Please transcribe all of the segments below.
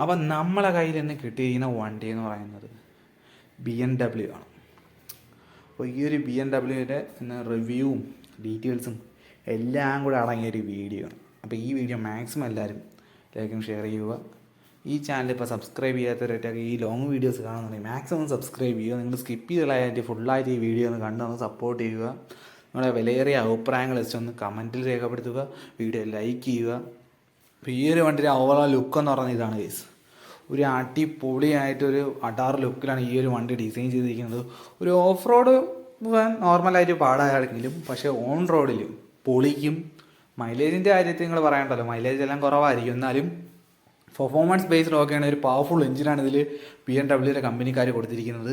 അപ്പം നമ്മളെ കയ്യിൽ നിന്ന് കിട്ടിയിരിക്കുന്ന വണ്ടി എന്ന് പറയുന്നത് ബി എം ഡബ്ല്യു ആണ്. അപ്പോൾ ഈ ഒരു ബി എം ഡബ്ല്യുവിന്റെ റിവ്യൂവും ഡീറ്റെയിൽസും എല്ലാം കൂടെ അടങ്ങിയ ഒരു വീഡിയോ ആണ്. അപ്പോൾ ഈ വീഡിയോ മാക്സിമം എല്ലാവരും ലൈക്കും ഷെയർ ചെയ്യുക. ഈ ചാനൽ ഇപ്പോൾ സബ്സ്ക്രൈബ് ചെയ്യാത്തവരായിട്ടൊക്കെ ഈ ലോങ് വീഡിയോസ് കാണുന്നുണ്ടെങ്കിൽ മാക്സിമം സബ്സ്ക്രൈബ് ചെയ്യുക. നിങ്ങൾ സ്കിപ്പ് ചെയ്തതായിട്ട് ഫുള്ളായിട്ട് ഈ വീഡിയോ ഒന്ന് കണ്ട് ഒന്ന് സപ്പോർട്ട് ചെയ്യുക. നിങ്ങളുടെ വിലയേറിയ അഭിപ്രായങ്ങൾ ജസ്റ്റ് ഒന്ന് കമന്റിൽ രേഖപ്പെടുത്തുക. വീഡിയോ ലൈക്ക് ചെയ്യുക. അപ്പോൾ ഈ ഒരു വണ്ടിയുടെ ഓവറോൾ ലുക്ക് എന്ന് പറയുന്നത് ഇതാണ് കേസ് ഒരു അടിപൊളിയായിട്ടൊരു അടാർ ലുക്കിലാണ് ഈ ഒരു വണ്ടി ഡിസൈൻ ചെയ്തിരിക്കുന്നത്. ഒരു ഓഫ് റോഡ് പോകാൻ നോർമലായിട്ട് പാടാണെങ്കിലും പക്ഷേ ഓൺ റോഡിൽ പൊളിക്കും. മൈലേജിന്റെ കാര്യത്തിൽ നിങ്ങൾ പറയണ്ടല്ലോ മൈലേജ് എല്ലാം കുറവായിരിക്കും. എന്നാലും പെർഫോമൻസ് ബേസ്ഡ് ഒക്കെയാണ് ഒരു പവർഫുൾ എഞ്ചിനാണ് ഇതിൽ ബി എം ഡബ്ല്യൂയുടെ കമ്പനിക്കാർ കൊടുത്തിരിക്കുന്നത്.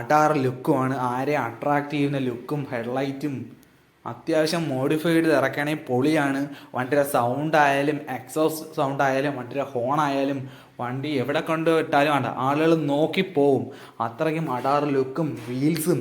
അടാർ ലുക്കുമാണ് ആരെ അട്രാക്റ്റ് ചെയ്യുന്ന ലുക്കും ഹെഡ്ലൈറ്റും അത്യാവശ്യം മോഡിഫൈഡ് ഇറക്കുകയാണെങ്കിൽ പൊളിയാണ്. വണ്ടിയുടെ സൗണ്ട് ആയാലും എക്സോസ് സൗണ്ട് ആയാലും വണ്ടിയുടെ ഹോൺ ആയാലും വണ്ടി എവിടെ കൊണ്ട് ഇട്ടാലും വേണ്ട. ആളുകൾ നോക്കിപ്പോവും അത്രയ്ക്കും അടാർ ലുക്കും വീൽസും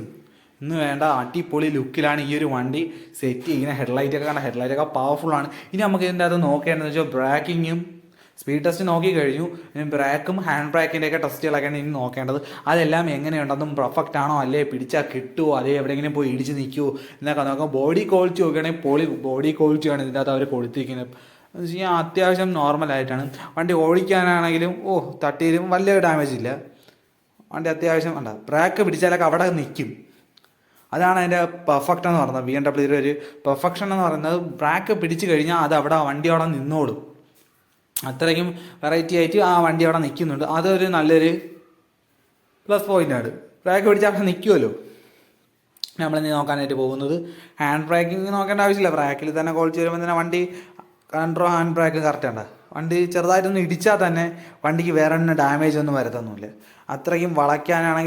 ഇന്ന് വേണ്ട അടിപൊളി ലുക്കിലാണ് ഈ ഒരു വണ്ടി. സെറ്റ് ചെയ്യുന്ന ഹെഡ്ലൈറ്റൊക്കെ ഹെഡ്ലൈറ്റ് ഒക്കെ പവർഫുൾ ആണ്. ഇനി നമുക്ക് ഇതിന്റെ അത് നോക്കേണ്ടതെന്ന് വെച്ചാൽ ബ്രേക്കിങ്ങും സ്പീഡ് ടെസ്റ്റ് നോക്കി കഴിഞ്ഞു. ബ്രേക്കും ഹാൻഡ് ബ്രേക്കിന്റെ ഒക്കെ ടെസ്റ്റുകളൊക്കെയാണ് ഇനി നോക്കേണ്ടത്. അതെല്ലാം എങ്ങനെയുണ്ടെന്നും പെർഫെക്റ്റ് ആണോ? അല്ലേ? പിടിച്ചാൽ കിട്ടുമോ അതേ എവിടെയെങ്കിലും പോയി ഇടിച്ച് നിൽക്കുമോ എന്നൊക്കെ നോക്കാം ബോഡി ക്വാളിറ്റി നോക്കുകയാണെങ്കിൽ പോളി ബോഡി ക്വാളിറ്റിയാണ് ഇതിന്റെ അകത്ത് അവർ കൊടുത്തിരിക്കുന്നത്. എന്ന് വെച്ച് കഴിഞ്ഞാൽ അത്യാവശ്യം നോർമലായിട്ടാണ് വണ്ടി ഓടിക്കാനാണെങ്കിലും ഓ തട്ടിയിലും വലിയ ഡാമേജ് ഇല്ല. വണ്ടി അത്യാവശ്യം വേണ്ട ബ്രേക്ക് പിടിച്ചാലൊക്കെ അവിടെ നിൽക്കും. അതാണ് അതിന്റെ പെർഫെക്റ്റ് എന്ന് പറയുന്നത്. ബി എം ഡബ്ല്യൂ ഒരു പെർഫെക്ഷൻ എന്ന് പറയുന്നത് ബ്രാക്ക് പിടിച്ചു കഴിഞ്ഞാൽ അത് അവിടെ വണ്ടി അവിടെ നിന്നോളും. അത്രയ്ക്കും വെറൈറ്റി ആയിട്ട് ആ വണ്ടി അവിടെ നിൽക്കുന്നുണ്ട്. അതൊരു നല്ലൊരു പ്ലസ് പോയിന്റാണ് ബ്രേക്ക് പിടിച്ചാൽ അവിടെ നിൽക്കുമല്ലോ നമ്മളിനി നോക്കാനായിട്ട് പോകുന്നത്. ഹാൻഡ് ബ്രേക്കിംഗ് നോക്കേണ്ട ആവശ്യമില്ല. ബ്രേക്കിൽ തന്നെ ക്വാളിറ്റി വരുമ്പോൾ തന്നെ വണ്ടി കൺട്രോ ഹാൻഡ് ബ്രേക്ക് കറക്റ്റ് ഉണ്ട് വണ്ടി ചെറുതായിട്ടൊന്ന് ഇടിച്ചാൽ തന്നെ വണ്ടിക്ക് വേറെ ഡാമേജ് ഒന്നും വരത്തൊന്നുമില്ല. അത്രയ്ക്കും വളയ്ക്കാനാണെങ്കിൽ